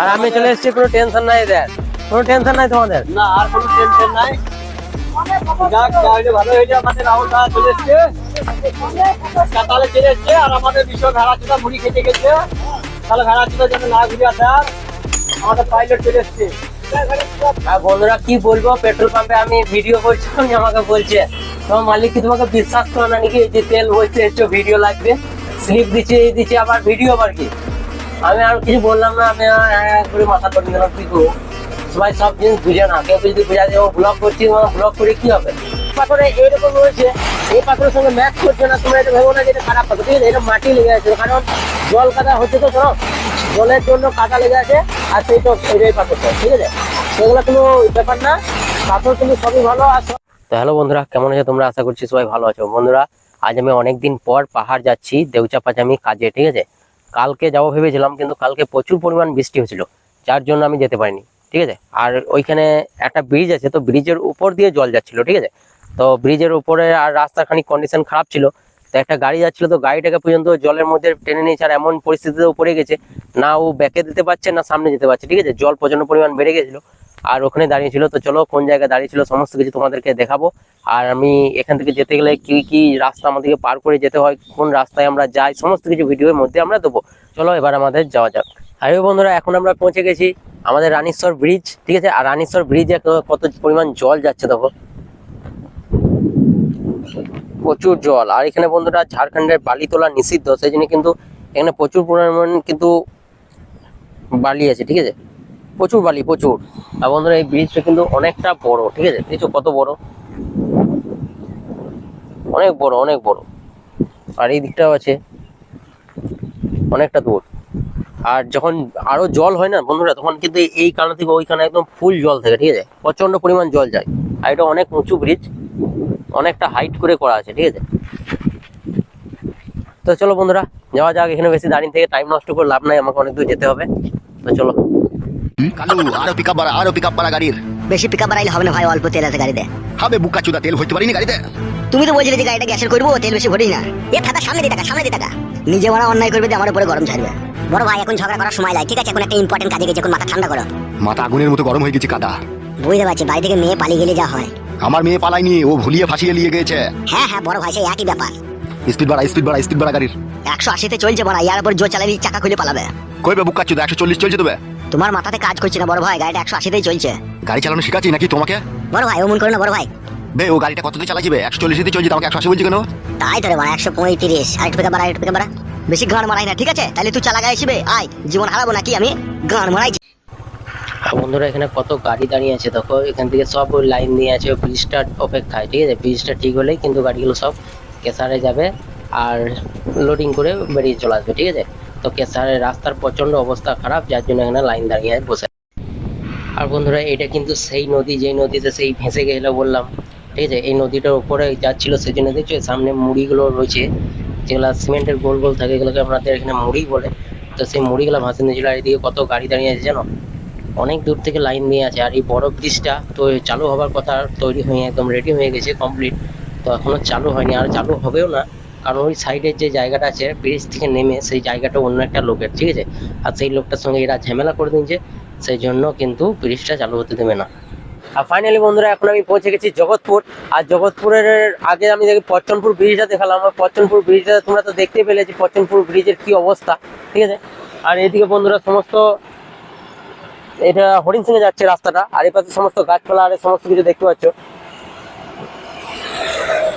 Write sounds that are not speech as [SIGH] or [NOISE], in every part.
আর আমি চলে এসেছি কোনো টেনশন নাই দেখ। কোনো টেনশন নাই তোমাদের? না আর কোনো টেনশন নাই। যাক তাহলে ভালো হয়ে যায় আমাদের রাহুল দা চলে এসছে। কাতালে চলে এসছে আর আমাদের বিশ্ব ভেড়া চুটা মুড়ি খেতে গেছে। তাহলে ভেড়া চুটা যেন না ঘুরে আসে আর আমাদের পাইলট চলে এসছে। আর বন্ধুরা কি বলব? পেট্রোল পাম্পে আমি ভিডিও করছি উনি আমাকে বলছে তোমার মালিক কি তোমাকে বিশ্বাস করে না নাকি যে তেল বলছে একটু ভিডিও লাগবে? স্লিপ দিচ্ছে এই দিচ্ছে আবার ভিডিও আবার কি? আমি আর কিছু বললাম না, আমি করে মাথা করে নিলাম, কি করব? সবাই সব জিনিস বুঝে না, কেউ যদি বুঝা যায় ও ব্লগ করছি ব্লগ করে কি হবে? পাথরে এইরকম রয়েছে এই পাথরের সঙ্গে ম্যাচ করছে না, তোমরা এটা ভেবো না যে এটা খারাপ পাথর, ঠিক আছে? এটা মাটি লেগে আছে, কারণ জল কাদা হচ্ছে তো ধরো জলের জন্য কাদা লেগে আছে, আর সেই তো এই পাথরটা, ঠিক আছে? সেগুলো কোনো ব্যাপার না, পাথর কিন্তু সবই ভালো আর তো হ্যালো বন্ধুরা, কেমন আছে তোমরা? আশা করছি সবাই ভালো আছো। বন্ধুরা, আজ আমি অনেকদিন পর পাহাড় যাচ্ছি দেউচাপাচামি কাজে, ঠিক আছে? কালকে যাব ভেবেছিলাম, কিন্তু কালকে প্রচুর পরিমাণ বৃষ্টি হয়েছিল, যার জন্য আমি যেতে পারিনি, ঠিক আছে? আর ওইখানে একটা ব্রিজ আছে, তো ব্রিজের উপর দিয়ে জল যাচ্ছিল, ঠিক আছে? তো ব্রিজের উপরে আর রাস্তার খানিক কন্ডিশন খারাপ ছিল, তো একটা গাড়ি যাচ্ছিল, তো গাড়িটাকে পর্যন্ত জলের মধ্যে টেনে নিয়েছে, আর এমন পরিস্থিতিতে পড়ে গেছে, না ও ব্যাকে দিতে পারছে, না সামনে যেতে পারছে, ঠিক আছে? জল প্রচণ্ড পরিমাণ বেড়ে গেছিল আর ওখানে দাঁড়িয়ে ছিল। তো চলো, কোন জায়গায় দাঁড়িয়ে ছিল সমস্ত কিছু তোমাদেরকে দেখাবো। আর আমি এখান থেকে যেতে গেলে কি কি রাস্তা আমাদেরকে পার করে যেতে হয়, কোন রাস্তায় আমরা যাই, সমস্ত কিছু ভিডিওর মধ্যে আমরা দেবো। চলো, এবার আমাদের যাওয়া যাক। আর বন্ধুরা, এখন আমরা পৌঁছে গেছি আমাদের রানীশ্বর ব্রিজ ঠিক আছে? আর রানীশ্বর ব্রিজে কত পরিমাণ জল যাচ্ছে দেখো। প্রচুর জল। আর এখানে বন্ধুরা, ঝাড়খণ্ডের বালি তোলা নিষিদ্ধ, সেই জন্য কিন্তু এখানে প্রচুর পরিমাণ কিন্তু বালি আছে, ঠিক আছে? প্রচুর বালি, প্রচুর। আর বন্ধুরা, এই ব্রিজটা কিন্তু অনেকটা বড়, ঠিক আছে? দেখছ কত বড়? অনেক বড় অনেক বড়। আর এই দিকটাও আছে, অনেকটা দূর। আর যখন আরও জল হয় না, বন্ধুরা, তখন কিন্তু এই কানা থেকে ওইখানে একদম ফুল জল থাকে, ঠিক আছে? প্রচণ্ড পরিমাণ জল যায়। আর এটা অনেক উঁচু ব্রিজ অনেকটা হাইট করে করা আছে, ঠিক আছে? তো চলো বন্ধুরা, যাওয়া যাক এখানে বেশি দাঁড়িয়ে থেকে টাইম নষ্ট করে লাভ নাই, আমাকে অনেক দূর যেতে হবে। তো চলো। কালু আরও পিক আপ বাড়া আরও পিক আপ বাড়া গাড়ির। বেশি পিক আপ বাড়াইলে হবে না ভাই অল্প তেল আছে গাড়িতে। হবে বুকা চুদা তেল হইতে পারিনি গাড়িতে। তুমি তো বলছিলে যে গাড়িটা গ্যাসের করব তেল বেশি ভরিস না। এ থাকা সামনে দিয়ে টাকা সামনে দিয়ে টাকা নিজে মারা অন্যায় করবে আমার উপরে গরম ছাড়বে। বড় ভাই এখন ঝগড়া করার সময় লাগে ঠিক আছে? এখন একটা ইম্পর্টেন্ট কাজে গেছে এখন মাথা ঠান্ডা করো। মাথা আগুনের মতো গরম হয়ে গেছে কাদা। বুঝতে পারছি বাড়ি থেকে মেয়ে পালিয়ে গেলে যা হয়। আমার মেয়ে পালাইনি ও ভুলিয়ে ফাঁসিয়ে নিয়ে গেছে হ্যাঁ হ্যাঁ বড় ভাই সেই একই ব্যাপার। স্পিড বাড়া স্পিড বাড়া স্পিড বাড়া গাড়ির। একশো আশিতে চলছে বড় ইয়ার উপর জোর চালাবি চাকা খুলে পালাবে। কইবে বুকা চুদা একশো চল্লিশ চলছে তবে। তোমার মাথাতে কাজ করছে না বড় ভাই গাড়িটা একশো আশিতেই চলছে। গাড়ি চালানো শিখাচ্ছি নাকি তোমাকে? বড় ভাই অমন করো না বড় ভাই। বে ও গাড়িটা কততে চালাচ্ছিবে একশো চল্লিশে চলছে তোমাকে একশো আশি বলছি কেন? তাই তো রে মানে একশো পঁয়ত্রিশ। বাড়া আরেকটু পেকা বাড়া। বেশি গান মারাই না ঠিক আছে? তাহলে তুই চালা আসবে আয় জীবন হারাবো নাকি আমি? গান মারাই বন্ধুরা এখানে কত গাড়ি দাঁড়িয়ে আছে দেখো। এখান থেকে সব লাইন দিয়ে আছে ব্রিজটা অপেক্ষায় ঠিক আছে? ব্রিজটা ঠিক হলেই কিন্তু গাড়িগুলো সব কেসারে যাবে। আর লোডিং করে বেরিয়ে চলে আসবে, ঠিক আছে? তো কেসারের রাস্তার প্রচণ্ড অবস্থা খারাপ, যার জন্য এখানে লাইন দাঁড়িয়ে বসে আর বন্ধুরা, এটা কিন্তু সেই নদী, যেই নদীতে সেই ভেসে গেছিল বললাম, ঠিক আছে? এই নদীটার উপরে যাচ্ছিল সেই জন্য দেখছ, সামনে মুড়িগুলো রয়েছে, যেগুলো সিমেন্টের গোল গোল থাকে, এগুলোকে আমাদের এখানে মুড়ি বলে। তো সেই মুড়িগুলো ভাসে নিয়েছিল, আর এদিকে কত গাড়ি দাঁড়িয়ে আছে জানো? অনেক দূর থেকে লাইন নিয়ে আছে, আর এই বড় ব্রিজটা তো চালু হবার কথা তৈরি হয়ে, একদম রেডি হয়ে গেছে কমপ্লিট তো এখনও চালু হয়নি, আর চালু হবেও না। কারণ ওই সাইডের যে জায়গাটা আছে ব্রিজ থেকে নেমে সেই জায়গাটা অন্য একটা লোকের, ঠিক আছে? আর সেই লোকটার সঙ্গে এরা ঝামেলা করে দিয়েছে, সেই জন্য কিন্তু ব্রিজটা চালু হতে দেবে না। আর ফাইনালি বন্ধুরা, এখন আমি পৌঁছে গেছি জগৎপুর। আর জগৎপুরের আগে আমি দেখি পচ্চনপুর ব্রিজটা দেখালাম। আর পচ্চনপুর ব্রিজটা তোমরা তো দেখতে পেলে যে পচ্চনপুর ব্রিজের কি অবস্থা, ঠিক আছে? আর এদিকে বন্ধুরা, সমস্ত এটা হরিণ সিংহে যাচ্ছে রাস্তাটা। আর এই পাশে সমস্ত গাছপালা, আর সমস্ত কিছু দেখতে পাচ্ছ।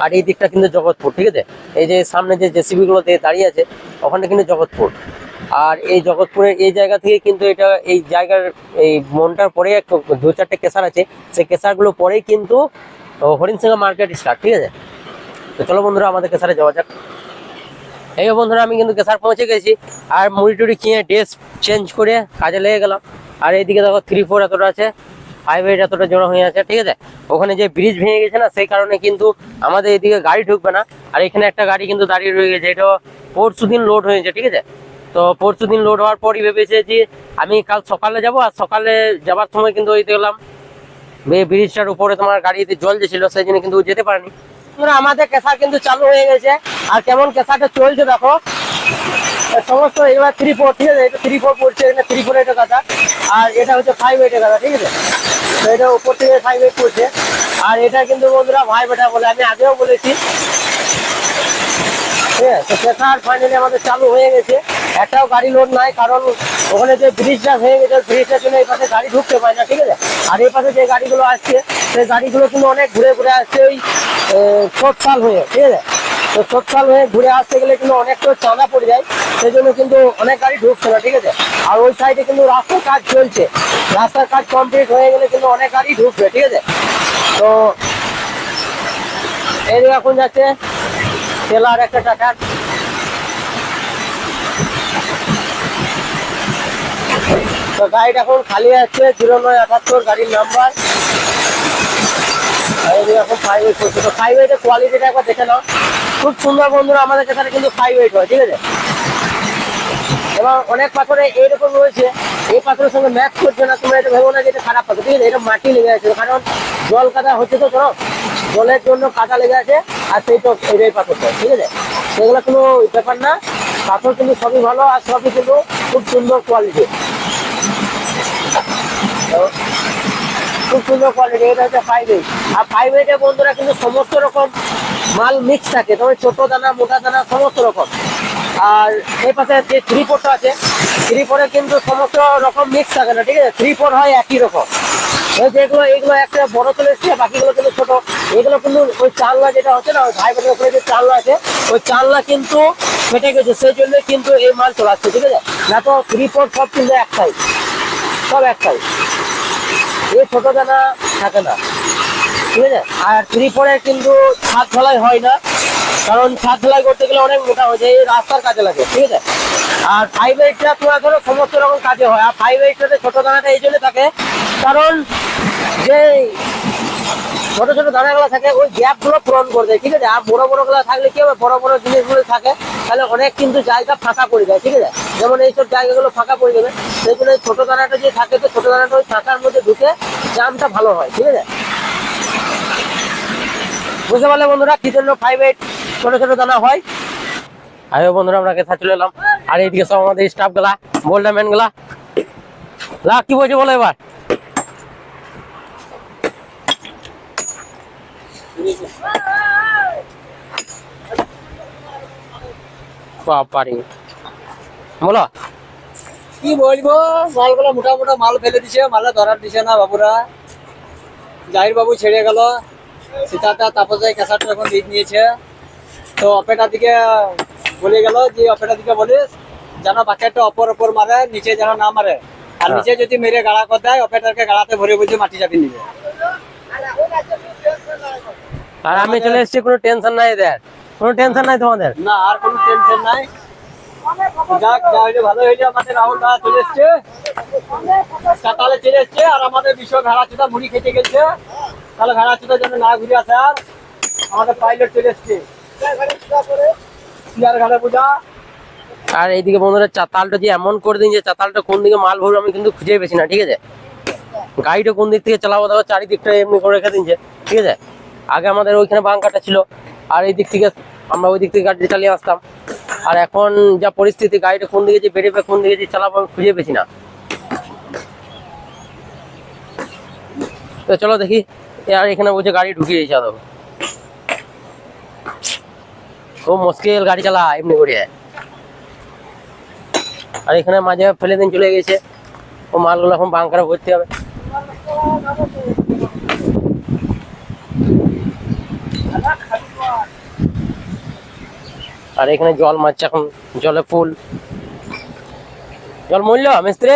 আর এই দিকটা কিন্তু জগৎপুর, ঠিক আছে? এই যে সামনে যে জেসিবি গুলো দিয়ে দাঁড়িয়ে আছে, ওখানে কিন্তু জগৎপুর। আর এই জগৎপুরের এই জায়গা থেকে কিন্তু এটা, এই জায়গার, এই মনটার পরে দু চারটে কেসার আছে। সেই কেসারগুলো পরেই কিন্তু হরিণ সিংহ মার্কেট স্টার্ট ঠিক আছে? তো চলো বন্ধুরা, আমাদের কেসারে যাওয়া যাক। এই বন্ধুরা, আমি কিন্তু কেসার পৌঁছে গেছি। আর মুড়ি টুড়ি কিনে ড্রেস চেঞ্জ করে কাজে লেগে গেলাম। আর এইদিকে দেখো থ্রি ফোর এতটা আছে। এইট এতটা জোড়া হয়ে আছে, ঠিক আছে? ওখানে যে ব্রিজ ভেঙে গেছে না, সেই কারণে কিন্তু আমাদের এদিকে গাড়ি ঢুকবে না। আর এখানে একটা গাড়ি কিন্তু দাঁড়িয়ে রয়ে গেছে এটা পরশু দিন লোড হয়েছে, ঠিক আছে? তো পরশু দিন লোড হওয়ার পরই ভেবেছে যে আমি কাল সকালে যাব, আর সকালে যাবার সময় কিন্তু ওই দেখলাম ব্রিজটার উপরে তোমার গাড়িতে জল যেছিল, সেই জন্য কিন্তু যেতে পারেনি। আমাদের কেসা কিন্তু চালু হয়ে গেছে, আর কেমন কেসাটা চলছে দেখো। সমস্ত এগুলা থ্রি ফোর ঠিক আছে? এটা থ্রি ফোর পড়ছে এটা থ্রি ফোর এটা কাটা আর এটা হচ্ছে ফাইভ এইটের কাটা ঠিক আছে? তো এটা উপর থেকে ফাইভ এইট পড়ছে। আর এটা কিন্তু বন্ধুরা ভাই বেটা বলে, আমি আগেও বলেছি। ঠিক আছে? শেখার ফাইনালি আমাদের চালু হয়ে গেছে। একটাও গাড়ি লোড নাই, কারণ ওখানে যে ব্রিজটা হয়ে গেছে ব্রিজটার জন্য এই পাশে গাড়ি ঢুকতে পারে না, ঠিক আছে? আর এই পাশে যে গাড়িগুলো আসছে, সেই গাড়িগুলো কিন্তু অনেক ঘুরে ঘুরে আসছে ওই সোৎসাল হয়ে, ঠিক আছে? তো হয়ে ঘুরে আসতে গেলে কিন্তু অনেকটা চাঁদা পড়ে যায়। সেই জন্য কিন্তু অনেক গাড়ি ঢুকছে না, ঠিক আছে? আর ওই সাইডে কিন্তু রাস্তার কাজ চলছে। রাস্তার কাজ কমপ্লিট হয়ে গেলে কিন্তু অনেক গাড়ি ঢুকবে, ঠিক আছে? তো এই এখন যাচ্ছে তেলার একটা টাকা তো গাড়িটা এখন খালি আছে, জিরো নয় গাড়ির নাম্বার এখন ফাইভ তো ফাইভ কোয়ালিটিটা একবার দেখে নাও। খুব সুন্দর বন্ধুরা, আমাদের কাছে কিন্তু ফাইভ এইট হয়, ঠিক আছে? এবং অনেক পাথরে এইরকম রয়েছে, এই পাথরের সঙ্গে ম্যাচ করছে না, তোমরা এটা ভেবো না যে এটা খারাপ পাথর, ঠিক আছে? এটা মাটি লেগে আছে, কারণ জল কাদা হচ্ছে তো, ধরো? জলের জন্য কাদা লেগে আছে, আর সেই তো এটাই পাথরটা, ঠিক আছে? সেগুলো কোনো ব্যাপার না, পাথর কিন্তু সবই ভালো, আর সবই কিন্তু খুব সুন্দর কোয়ালিটি খুব সুন্দর কোয়ালিটি এটা হচ্ছে ফাইভ এইট আর ফাইভ এইটে বন্ধুরা কিন্তু সমস্ত রকম মাল মিক্স থাকে, তবে ছোট দানা, মোটা দানা সমস্ত রকম। আর এই পাশে যে থ্রি ফোরটা আছে থ্রি ফোরে কিন্তু সমস্ত রকম মিক্স থাকে না, ঠিক আছে? থ্রি ফোর হয় একই রকম। এই যেগুলো এইগুলো একটা বড় চলে এসছে, বাকিগুলো কিন্তু ছোট। এগুলো কিন্তু ওই চালনা যেটা হচ্ছে না, ওই ভাই বোনের উপরে যে চালনা আছে, ওই চালনা কিন্তু ফেটে গেছে, সেই জন্য কিন্তু এই মাল চলে আসছে, ঠিক আছে? না তো থ্রি ফোর সব কিন্তু এক সাইজ সব এক সাইজ এই ছোট দানা থাকে না। ঠিক আছে আর ত্রিপুরে কিন্তু ছাদ ঢালাই হয় না। কারণ ছাদ ঢালাই করতে গেলে অনেক মোটা হয়ে যায়, এই রাস্তার কাজে লাগে, ঠিক আছে? আর ফাইভ এইটটা তোমার ধরো সমস্ত রকম কাজে হয়, আর ফাইভ এইটটাতে ছোট দানাটা এই জন্য থাকে, কারণ যে ছোট ছোট দানাগুলো থাকে, ওই গ্যাপগুলো পূরণ করে দেয়, ঠিক আছে? আর বড় বড়গুলো থাকলে কি হবে? বড় বড় জিনিসগুলো থাকে, তাহলে অনেক কিন্তু জায়গা ফাঁকা পড়ে যায় ঠিক আছে? যেমন এইসব জায়গাগুলো ফাঁকা পড়ে যাবে জন্য এই ছোট দানাটা যে থাকে, তো ছোট দানাটা ওই ফাঁকার মধ্যে ঢুকে জামটা ভালো হয়, ঠিক আছে? বুঝতে পারলে বন্ধুরা কি জন্য ফাইভ এইট ছোট ছোট দানা হয়। আরে বন্ধুরা, আমরা কেথা চলে এলাম। আর এইদিকে সব আমাদের স্টাফগুলা বোল্ডার ম্যানগুলা। লা, কি বলছে বলো এবার? বাপারে কি বলব? মালগুলো মোটা মোটা মাল ফেলে দিছে মালে ধরার দিছে না বাবুরা। জাহির বাবু ছেড়ে গেল। সীতাটা তাপসাই কেসারটা এখন লিড নিয়েছে। তো অপেটার দিকে বলে গেল যে অপেটার দিকে বলিস যেন বাকেটটা অপর অপর মারে নিচে যেন না মারে। আর হ্যাঁ। নিচে যদি মেরে গাড়া করে দেয় অপেটারকে গাড়াতে ভরে বলছে মাটি চাপি নিবে। আর আমি চলে এসেছি কোনো টেনশন নাই এদের কোনো টেনশন নাই তোমাদের? না আর কোনো টেনশন নাই। আর এইদিকে বন্ধুরা, চাতালটা যে এমন করে দিন যে চাতালটা কোন দিকে মাল ভরবে আমি কিন্তু খুঁজে পেয়েছি না, ঠিক আছে? গাড়িটা কোন দিক থেকে চালাবো দেখো, চারিদিকটা এমনি করে রেখে দিনছে ঠিক আছে? আগে আমাদের ওইখানে বাংকাটা ছিল, আর এই দিক থেকে আমরা ওই দিক থেকে গাড়িটা চালিয়ে আসতাম। আর এখন যা পরিস্থিতি, গাড়িটা কোন দিকে যে বেরোবে কোন দিকে চালাবো আমি খুঁজে পেয়েছি না। তো চলো দেখি আর এখানে বলছে গাড়ি ঢুকিয়ে দিয়েছে আদৌ। খুব মুশকিল গাড়ি চালা এমনি করে। আর এখানে মাঝে ফেলে দিন চলে গেছে। ও মালগুলো এখন বাংকারে ভরতে হবে। আর এখানে জল মারছে এখন, জলে ফুল। জল মূল্য মিস্ত্রি?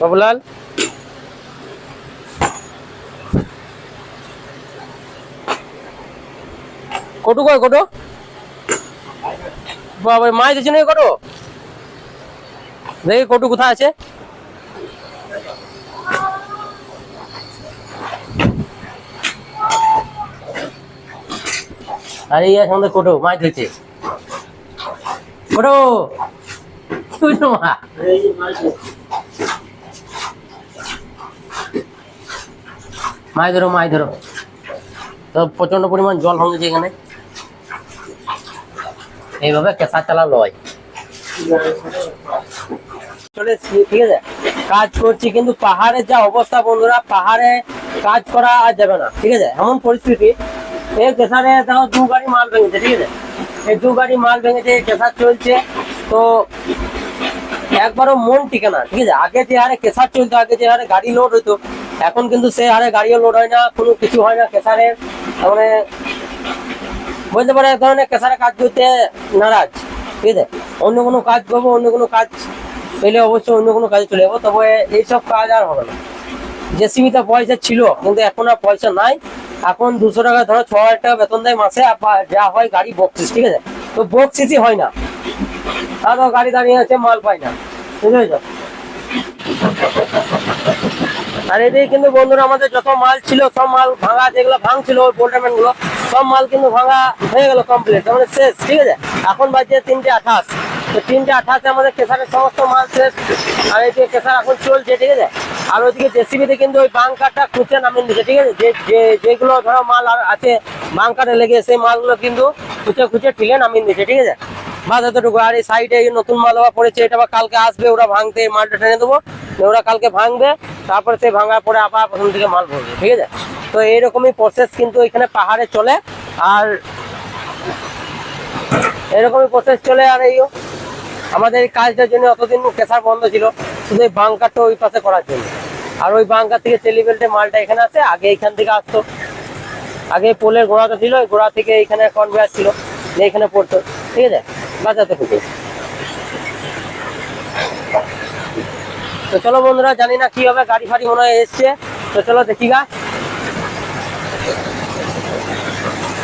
বাবুলাল? কটু কয় কটু? বাবা মাছ দিচ্ছে নাকি কটু? দেখি কটু কোথায় আছে। আরে ইয়া সঙ্গে কটু, মাছ ধরছে কটু মা। মাছ ধরো মাছ ধরো। তো প্রচণ্ড পরিমাণ জল হয়েছে এখানে। এইভাবে কেঁচা চালা হয় চলে ঠিক আছে? কাজ করছি, কিন্তু পাহাড়ের যা অবস্থা বন্ধুরা, পাহাড়ে কাজ করা আর যাবে না, ঠিক আছে? এমন পরিস্থিতি কেসারে দেখো দু গাড়ি মাল ভেঙেছে, ঠিক আছে? এই দু গাড়ি মাল ভেঙেছে কেসার চলছে। তো একবারও মন টিকে না, ঠিক আছে? আগে যে হারে কেসার চলতো, আগে যে হারে গাড়ি লোড এখন কিন্তু সে হারে গাড়িও লোড হয় না, কোনো কিছু হয় না কেসারের মানে বলতে পারে এক ধরনের কাজ করতে নারাজ, ঠিক আছে? অন্য কোনো কাজ করব, অন্য কোনো কাজ পেলে অবশ্যই অন্য কোনো কাজে চলে যাব, তবে এইসব কাজ আর হবে না। জেসিবিতে পয়সা ছিল, কিন্তু এখন আর পয়সা নাই। এখন দুশো টাকা ধরো, ছ হাজার টাকা বেতন দেয় মাসে যা হয় গাড়ি বক্সিস ঠিক আছে? তো বক্সিসই হয় না। তারপর গাড়ি দাঁড়িয়ে আছে, মাল পাই না। বুঝতে পেরেছ? আর এদিকে কিন্তু বন্ধুরা, আমাদের যত মাল ছিল, সব মাল ভাঙা, যেগুলো ভাঙছিল, ওই বোল্টারম্যানগুলো, সব মাল কিন্তু ভাঙা হয়ে গেল কমপ্লিট মানে শেষ, ঠিক আছে? এখন বাজছে তিনটে আঠাশ। তো তিনটে আঠাশে আমাদের কেসারের সমস্ত মাল শেষ। আর এদিকে কেসার এখন চলছে, ঠিক আছে? আর ওইদিকে জেসিবিতে কিন্তু ওই বাংকারটা খুঁজে নামিয়ে দিচ্ছে ঠিক আছে? যে যে, যেগুলো ধরো মাল আর আছে বাংকারে লেগে সেই মালগুলো কিন্তু খুঁজে খুঁজে ঠিলে নামিয়ে দিচ্ছে ঠিক আছে? বাস এতটুকু। আর এই সাইডে নতুন মাল হওয়া পড়েছে, এটা আবার কালকে আসবে, ওরা ভাঙতে এই মালটা টেনে দেবো। ওরা কালকে ভাঙবে, তারপরে সেই ভাঙার পরে আবার প্রথম থেকে মাল ভরবে, ঠিক আছে? তো এইরকমই প্রসেস কিন্তু এখানে পাহাড়ে চলে, আর এরকমই প্রসেস চলে আর এই আমাদের এই কাজটার জন্য অতদিন কেসার বন্ধ ছিল, শুধু এই বাংকারটা ওই পাশে করার জন্য। আর ওই বাংকার থেকে টেলিবেল্টে মালটা এখানে আসে আগে এখান থেকে আসতো। আগে পোলের গোড়াটা ছিল ওই গোড়া থেকে এখানে কনভেয়ার ছিল এখানে পড়তো। ঠিক আছে? বাঁচাতে খুঁজে তো চলো বন্ধুরা, জানি না কি হবে, গাড়ি ফাড়ি মনে হয় এসছে। তো চলো দেখি গা।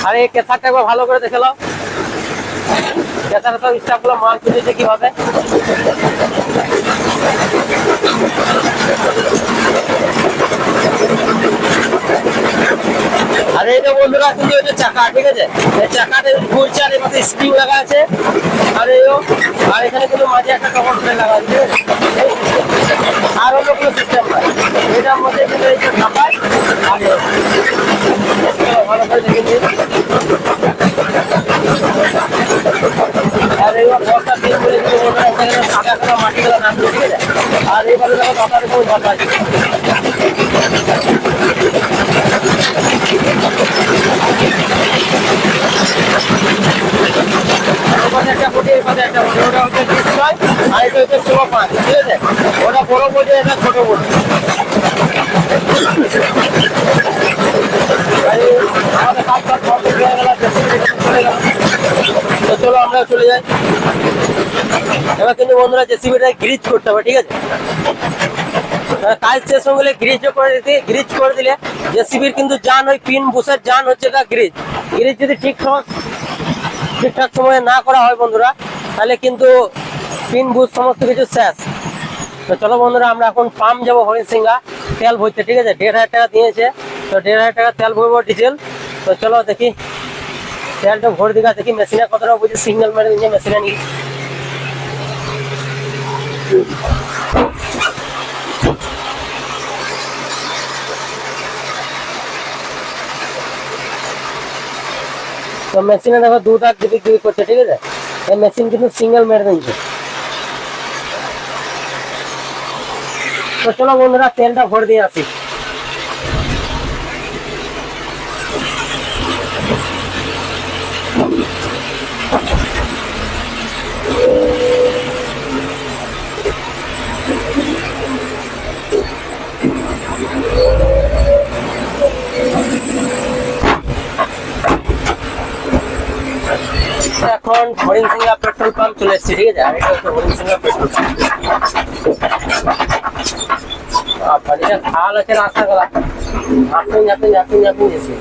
আরে এই কেসারটা একবার ভালো করে দেখে সব স্টাফগুলো মাল তুলেছে কীভাবে? আর এই বন্ধুরা কিন্তু এই চাকা, ঠিক আছে? এই চাকাটা ঘুরছে আর পাশে স্প্রিং লাগা আছে। আর এই আর এখানে কিন্তু মাঝে একটা কভার প্লেট লাগা আছে। আর অন্য কোনো সিস্টেম নাই এটার মধ্যে কিন্তু এই যে আর ভালো করে দেখে নিই। আর এই বস্তা দিয়ে করে কিন্তু বন্ধুরা এখানে সাদা কালো মাটি গুলো নামছে ঠিক আর এইভাবে দেখো কথার কোনো কথা আছে একটা ফুটে পাশে একটা ফুটে হচ্ছে আর এটা হচ্ছে ষোলো পাঁচ ঠিক আছে ওটা বড় বোঝে এটা ছোট বোঝে আমাদের হয়ে তো চলো আমরা চলে যাই। এবার কিন্তু বন্ধুরা জেসিবিটা গ্রিজ করতে হবে, ঠিক আছে? কাজ শেষ হয়ে গেলে গ্রিজ করে দিতে গ্রিজ করে দিলে জেসিবির কিন্তু জান ওই পিন বুসের জান হচ্ছে গা গ্রিজ। গ্রিজ যদি ঠিক সময় ঠিকঠাক সময়ে না করা হয় বন্ধুরা, তাহলে কিন্তু পিন বুস সমস্ত কিছু শেষ। তো চলো বন্ধুরা, আমরা এখন পাম্প যাব হরিসিংহা তেল ভরতে, ঠিক আছে? দেড় হাজার টাকা দিয়েছে। তো দেড় হাজার টাকা তেল ভরবো ডিজেল তো চলো দেখি তেলটা ভর দিঘা দেখি মেশিনে কতটা বুঝি সিগন্যাল মেরে দিচ্ছে মেশিনে নিয়ে। তো মেশিনে দেখো দুটা দিবি দিবি করছে, ঠিক আছে? এই মেশিন কিন্তু সিঙ্গেল মেরে দিচ্ছে তো চলো বন্ধুরা, তেলটা ভরে দিয়ে আসি এখন হরিণ সিংহা পেট্রোল পাম্প চলে এসেছে ঠিক আছে? খাল আছে রাস্তা গলা আপনি আপনি আপনি আপনি গেছে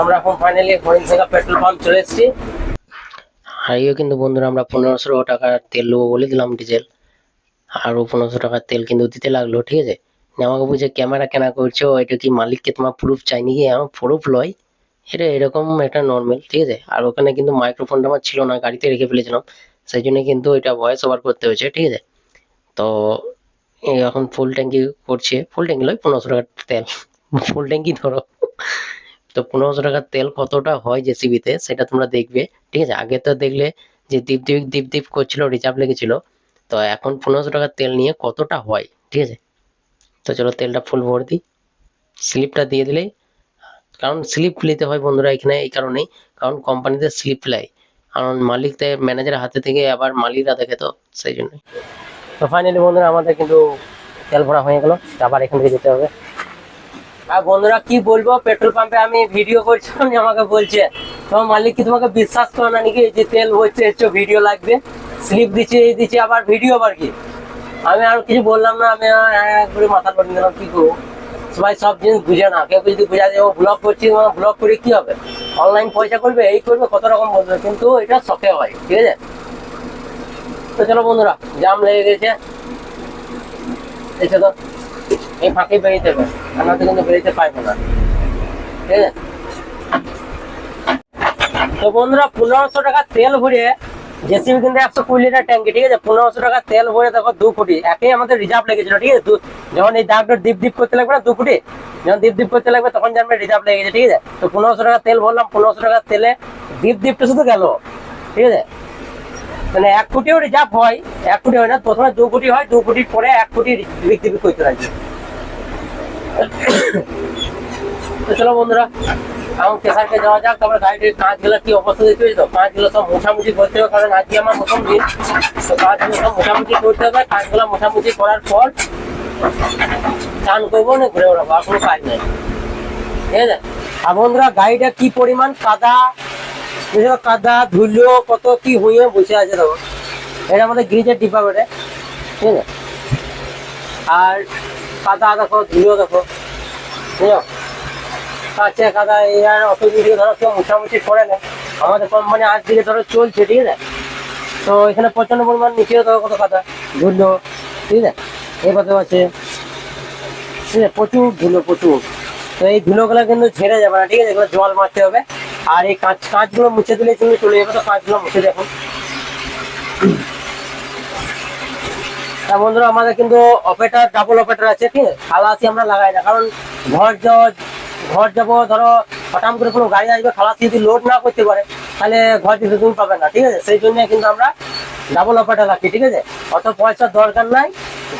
আমরা এখন ফাইনালি হরিণ সিংহা পেট্রোল পাম্প চলে এসেছি। হারিয়েও কিন্তু বন্ধুরা, আমরা পনেরোশো টাকা তেল নেব বলে দিলাম ডিজেল আরও পনেরোশো টাকার তেল কিন্তু দিতে লাগল, ঠিক আছে? আমাকে বলছে, ক্যামেরা কেনা করছ? এটা কি মালিককে তোমার প্রুফ চাই নাকি আমার প্রুফ লয়। এটা এরকম একটা নর্মাল ঠিক আছে? আর ওখানে কিন্তু মাইক্রোফোনটা আমার ছিল না, গাড়িতে রেখে ফেলেছিলাম। সেই জন্য কিন্তু এটা ভয়েস ওভার করতে হয়েছে, ঠিক আছে? তো এখন ফুল ট্যাঙ্কি করছে। ফুল ট্যাঙ্কি নয় পনেরোশো টাকার তেল। ফুল ট্যাঙ্কি ধরো। তো পনেরোশো টাকার তেল কতটা হয় জেসিবিতে সেটা তোমরা দেখবে, ঠিক আছে? আগে তো দেখলে যে দীপ দীপ দীপ দীপ করছিল, রিজার্ভ লেগেছিল। তো এখন পনেরোশো টাকার তেল নিয়ে কতটা হয়, ঠিক আছে? তো চলো তেলটা ফুল ভর দিই। স্লিপটা দিয়ে দিলেই, কারণ স্লিপ নিতে হয় বন্ধুরা এখানে এই কারণেই, কারণ কোম্পানিতে স্লিপ নেয় কারণ মালিক ম্যানেজারের হাতে থেকে আবার মালিকরা দেখে তো, সেই জন্যই। তো ফাইনালি বন্ধুরা আমাদের কিন্তু তেল ভরা হয়ে গেল, আবার এখান থেকে যেতে হবে। আর বন্ধুরা কি বলব পেট্রোল পাম্পে আমি ভিডিও করছিলাম আমাকে বলছে, তোমার মালিক কি তোমাকে বিশ্বাস করে না নাকি এই যে তেল হচ্ছে ভিডিও লাগবে? স্লিপ দিচ্ছে, এই দিচ্ছে, আবার ভিডিও আবার কি? আমি আর কিছু বললাম না, আমি একবারে মাথা পড়ে নিলাম, কি করব? সবাই সব জিনিস বুঝে না, কেউ যদি বুঝা যায়, ও ব্লগ করছি ব্লগ করে কি হবে? অনলাইন পয়সা করবে, এই করবে, কত রকম বলবে, কিন্তু এটা শখে হয়, ঠিক আছে? তো চলো বন্ধুরা, জাম লেগে গেছে। এসে তো এই ফাঁকে বেরিয়ে যাবে, আমরা তো কিন্তু বেরোতে পারব না, ঠিক আছে? তো বন্ধুরা, পনেরোশো টাকা তেল ভরে জেসিবি কিন্তু একশো কুড়ি লিটার ট্যাঙ্কি, ঠিক আছে? পনেরোশো টাকা তেল ভরে দেখো দু ফুটি। একেই আমাদের রিজার্ভ লেগেছিল, ঠিক আছে? যখন এই দাগটা ডিপ ডিপ করতে লাগবে না, দু ফুটি? যখন ডিপ ডিপ করতে লাগবে, তখন জানবে রিজার্ভ লেগে গেছে ঠিক আছে? তো পনেরোশো টাকা তেল ভরলাম, পনেরোশো টাকা তেলে ডিপ ডিপটা শুধু গেল, ঠিক আছে? মানে এক ফুটিও রিজার্ভ হয়, এক ফুটি হয় না, প্রথমে দু ফুটি হয়, দু ফুটির পরে এক ফুটি ডিপ ডিপ করতে লাগবে। [COUGHS] চলো বন্ধুরা এখন কেসারকে যাওয়া যাক, তারপরে কি অবস্থা দেখতে তো কাঁচগুলো সব মোটামুটি করতে হবে, কারণ আজকে আমার প্রথম দিন তো কাঁচগুলো সব মোটামুটি করতে হবে কাঁচগুলো মোটামুটি করার পর চান করব না ঘুরে বেড়াবো, আর কোনো কাজ নেই। ঠিক আছে? আর বন্ধুরা, গাড়িটা কি পরিমাণ? কাদা। বুঝলো কাদা, ধুলো, কত কি হয়ে বসে আছে দেখো। এটা আমাদের গ্রিজের বেটে ঠিক আছে? আর কাদা দেখো, ধুলো দেখো। বুঝলো কাঁচা কাদা এই আর অত দিকে ধরো কেউ মোটামুটি করে না আমাদের কোম্পানি আজ দিকে ধরো চলছে, ঠিক আছে? তো এখানে প্রচণ্ড পরিমাণ নিচে ধরো কত কাদা ধুলো, ঠিক আছে? কত আছে। ঠিক আছে, প্রচুর ধুলো, প্রচুর। তো এই ধুলোগুলো কিন্তু ঝেড়ে যাবে না, ঠিক আছে? এগুলো জল মারতে হবে। আর এই কাঁচ, কাঁচগুলো মুছে দিলে তুমি চলে যাবে, তো কাঁচগুলো মুছে দেখো তা বন্ধুরা, আমাদের কিন্তু অপারেটার ডাবল অপারেটার আছে, ঠিক আছে? খালাসি আমরা লাগাই না, কারণ ঘর যাওয়া ঘর যাব, ধরো, হঠাৎ করে কোনো গাড়ি আসবে খালাসি যদি লোড না করতে পারে, তাহলে ঘর দিতে তুমি পাবে না, ঠিক আছে? সেই জন্য কিন্তু আমরা ডাবল অপারেটার রাখি, ঠিক আছে? অত পয়সার দরকার নাই,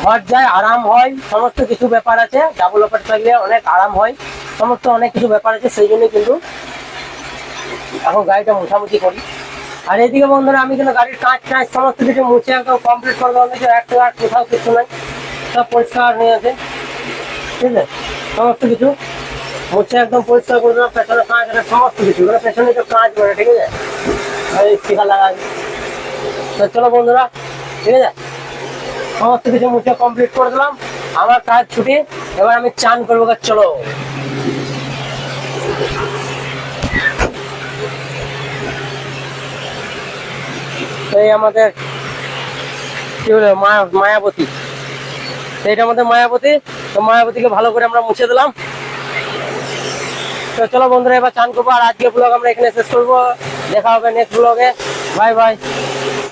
ঘর যায়, আরাম হয়, সমস্ত কিছু ব্যাপার আছে ডাবল অপারেটার থাকলে অনেক আরাম হয়, সমস্ত অনেক কিছু ব্যাপার আছে, সেই জন্য কিন্তু এখন গাড়িটা মোটামুটি করি। আর এদিকে বন্ধুরা, আমি কিন্তু গাড়ির কাঁচ টাঁচ সমস্ত কিছু মুছে একদম কমপ্লিট করে দেওয়া হয়েছে একটা আর কোথাও কিছু নাই, সব পরিষ্কার হয়ে আছে ঠিক আছে? সমস্ত কিছু মুছে একদম পরিষ্কার করে কাঁচ আছে সমস্ত কিছু মানে পেছনে কাঁচ করে, ঠিক আছে? চলো বন্ধুরা, ঠিক আছে? সমস্ত কিছু কমপ্লিট করে দিলাম, আমার কাজ ছুটি, এবার আমি চান করব চলো। এই আমাদের, কি বলে মায়াবতী। এটা আমাদের মায়াবতী, তো মায়াবতীকে ভালো করে আমরা মুছে দিলাম। তো চলো বন্ধুরা, এবার চান করব আর আজকে ব্লগ আমরা এখানে শেষ করব। দেখা হবে নেক্সট ব্লগে বাই বাই